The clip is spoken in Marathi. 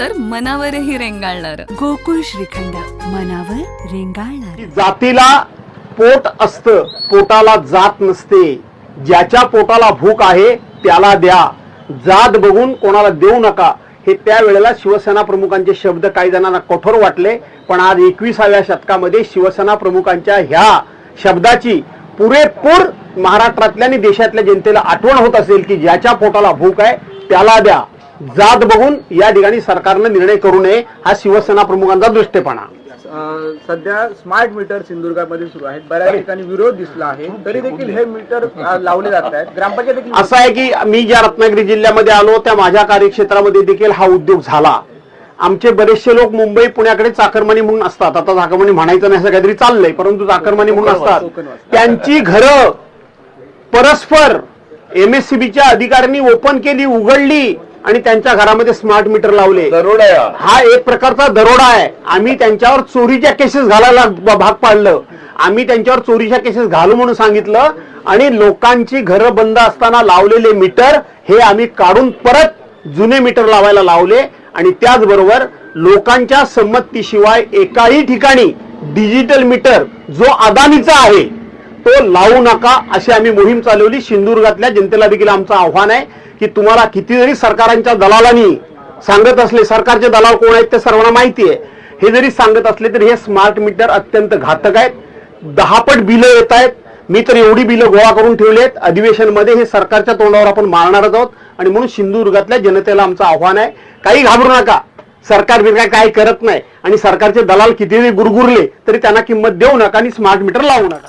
तर मनावरही रेंगाळणार. गोकुळ श्रीखंड मनावर रेंगाळणार. जातीला पोट असतं पोटाला जात नसते. ज्याच्या पोटाला भूक आहे त्याला द्या. जात बघून कोणाला देऊ नका. हे त्यावेळेला शिवसेना प्रमुखांचे शब्द काही जणांना कठोर वाटले पण आज एकविसाव्या शतकामध्ये शिवसेना प्रमुखांच्या ह्या शब्दाची पुरेपूर महाराष्ट्रातल्या आणि देशातल्या जनतेला आठवण होत असेल की ज्याच्या पोटाला भूक आहे त्याला द्या. जात बघून या ठिकाणी सरकारनं निर्णय करू नये हा शिवसेना प्रमुखांचा दृष्टेपणा सध्या स्मार्ट मीटर सिंधुदुर्गामध्ये सुरू आहेत. बऱ्याच ठिकाणी विरोध दिसला आहे. तरी देखील हे मीटर लावले जात आहेत. ग्रामपंचायत देखील असं आहे की मी ज्या रत्नागिरी जिल्ह्यामध्ये आलो त्या माझ्या कार्यक्षेत्रामध्ये देखील हा उद्योग झाला. आमचे बरेचसे लोक मुंबई पुण्याकडे चाकरमानी म्हणून असतात. आता चाकरमानी म्हणायचं नाही असं काहीतरी चाललंय परंतु चाकरमानी म्हणून असतात. त्यांची घरं परस्पर एमएससीबीच्या अधिकाऱ्यांनी ओपन केली उघडली. आणि त्यांच्या घरामध्ये स्मार्ट मीटर लावले. हा एक प्रकारचा दरोडा आहे. आम्ही त्यांच्यावर चोरीच्या केसेस घालायला ब- भाग पाडलं. आम्ही त्यांच्यावर चोरीच्या केसेस घालू म्हणून सांगितलं. आणि लोकांची घरं बंद असताना लावलेले मीटर हे आम्ही काढून परत जुने मीटर लावायला लावले. आणि त्याचबरोबर लोकांच्या संमतीशिवाय एकाही ठिकाणी डिजिटल मीटर जो अदानीचा आहे तो लावू नका अशी आम्ही मोहीम चालवली. सिंधुदुर्गातल्या जनतेला देखील आमचं आव्हान आहे की तुम्हाला किती जरी सरकारांच्या दलालांनी सांगत असले सरकारचे दलाल कोण आहेत ते सर्वांना माहिती आहे. हे जरी सांगत असले तरी हे स्मार्ट मीटर अत्यंत घातक आहेत. दहापट बिलं येत आहेत. मी तर एवढी बिलं गोळा करून ठेवली आहेत. अधिवेशनमध्ये हे सरकारच्या तोंडावर आपण मारणारच आहोत. आणि म्हणून सिंधुदुर्गातल्या जनतेला आमचं आव्हान आहे. काही घाबरू नका. सरकार बिरकार काही करत नाही. आणि सरकारचे दलाल किती गुरगुरले तरी त्यांना किंमत देऊ नका आणि स्मार्ट मीटर लावू नका.